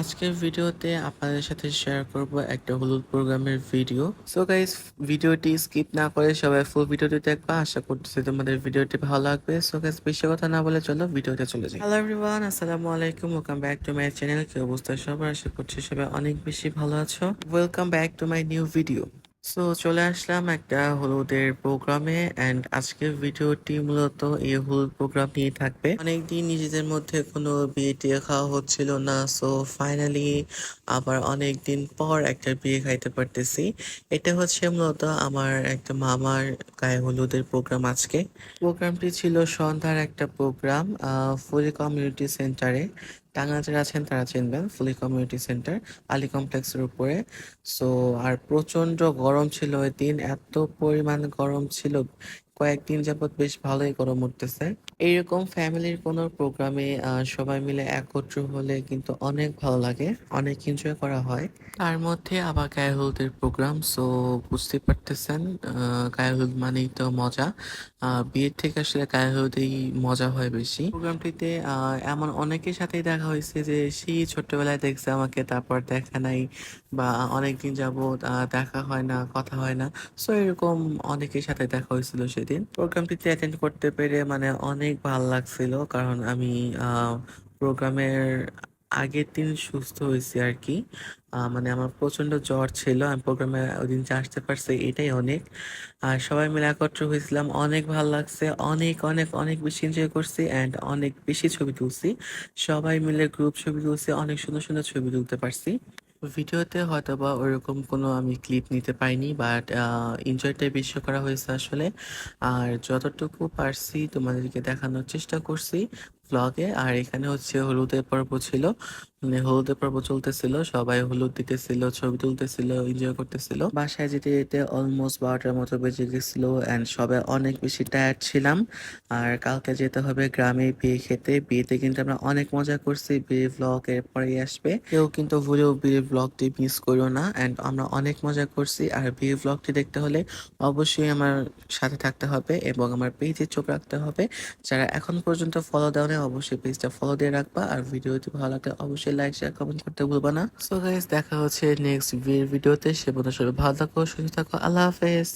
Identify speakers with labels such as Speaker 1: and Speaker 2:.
Speaker 1: আজকের ভিডিওতে আপনাদের সাথে শেয়ার করব একটা হলুদ প্রোগ্রামের ভিডিও সো গাইজ ভিডিওটি স্কিপ না করে সবাই ফুল ভিডিওটি দেখবা। আশা করতেছি তোমাদের ভিডিওটি ভালো লাগবে। সো গাইজ বেশি কথা না বলে চলো ভিডিওতে চলে যাই। হ্যালো এভরিওয়ান আসসালামু আলাইকুম। Welcome back to my channel কি অবস্থা সবার? আশা করছি সবাই অনেক বেশি ভালো আছো। Welcome back to my new video so চলে আসলাম একটা হলুদের প্রোগ্রামে এন্ড আজকের ভিডিওটি মূলত এই হলুদ প্রোগ্রাম নিয়ে থাকবে। অনেকদিন নিজেদের মধ্যে কোনো বিয়ে টিয়ে খাওয়া হচ্ছিল না সো ফাইনালি আবার অনেক দিন পর একটা বিয়ে খাইতে পারতেছি। এটা হচ্ছে মূলত আমার একটা মামার গায়ে হলুদের প্রোগ্রাম আজকে। প্রোগ্রামটি ছিল সন্ধ্যার একটা প্রোগ্রাম ফুলি কমিউনিটি সেন্টারে। টাঙ্গাইল যারা আছেন, তারা চিনবেন। ফুলি কমিউনিটি সেন্টার, আলী কমপ্লেক্সের উপরে। সো, আর প্রচণ্ড গরম ছিল ওই দিন। এত পরিমাণ গরম ছিল। কয়েকদিন যাবত বেশ ভালোই গরম উঠতেছে। এইরকম ফ্যামিলির কোনো প্রোগ্রামে সবাই মিলে একত্র হলে কিন্তু অনেক ভালো লাগে, অনেক এনজয় করা হয়। তার মধ্যে আবার গায়ে প্রোগ্রাম সো বুঝতে পারতেছেন গায়ে হলুদ মানেই তো মজা। বিয়ের থেকে আসলে গায়ে হলুদেই মজা হয় বেশি। প্রোগ্রামটিতে এমন অনেকের সাথেই দেখা হয়েছে যে, সেই ছোট্টবেলায় দেখছে আমাকে, তারপর দেখা নাই বা অনেকদিন যাবত দেখা হয় না, কথা হয় না। সো এরকম অনেকের সাথে দেখা হয়েছিল সেদিন প্রোগ্রামটিতে অ্যাটেন্ড করতে পেরে মানে অনেক ভালো লাগছিল, কারণ আমি প্রোগ্রামের আগের দিন সুস্থ হয়েছি আর কি মানে আমার প্রচণ্ড জ্বর ছিল, আমি প্রোগ্রামে ওই দিন যে আসতে পারছি এটাই অনেক। আর সবাই মিলে একত্র হয়েছিলাম, অনেক ভালো লাগছে, অনেক অনেক অনেক বেশি এনজয় করছি অ্যান্ড অনেক বেশি ছবি তুলছি। সবাই মিলে গ্রুপ ছবি তুলছি, অনেক সুন্দর সুন্দর ছবি তুলতে পারছি। ভিডিওতে হয়তো বা ওরকম কোনো আমি ক্লিপ নিতে পাইনি বাট এনজয়টাই বেশি করা হয়েছে আসলে। আর যতটুকু পারছি তোমাদেরকে দেখানোর চেষ্টা করছি। ব্লগে আর এখানে হচ্ছে হলুদের পর্ব ছিল। মানে হলুদের পর্ব চলতেছিল, সবাই হলুদ দিতেছিল, ছবি তুলতেছিল এনজয় করতেছিল। বাসায় যেতে যেতে অলমোস্ট বারোটার মতো বেজে গেছিল অ্যান্ড সবাই অনেক বেশি টায়ার্ড ছিলাম। আর কালকে যেতে হবে গ্রামে বিয়ে খেতে। বিয়েতে কিন্তু আমরা অনেক মজা করছি, বিয়ে ভ্লগ এরপরেই আসবে। কেউ কিন্তু ভুলেও বিয়ে ভ্লগটি মিস করো না অ্যান্ড আমরা অনেক মজা করছি। আর বিয়ে ভ্লগটি দেখতে হলে অবশ্যই আমার সাথে থাকতে হবে এবং আমার পেজে চোখ রাখতে হবে। যারা এখন পর্যন্ত ফলো দেওয়া অবশ্যই পেজটা ফলো দিয়ে রাখবা। আর ভিডিওটি ভালো লাগলে অবশ্যই লাইক শেয়ার কমেন্ট করতে ভুলবা না। সো গাইস দেখা হচ্ছে নেক্সট ভিডিওতে সে পর্যন্ত সবাই ভালো থাকো, সুস্থ থাকো। আল্লাহ হাফেজ।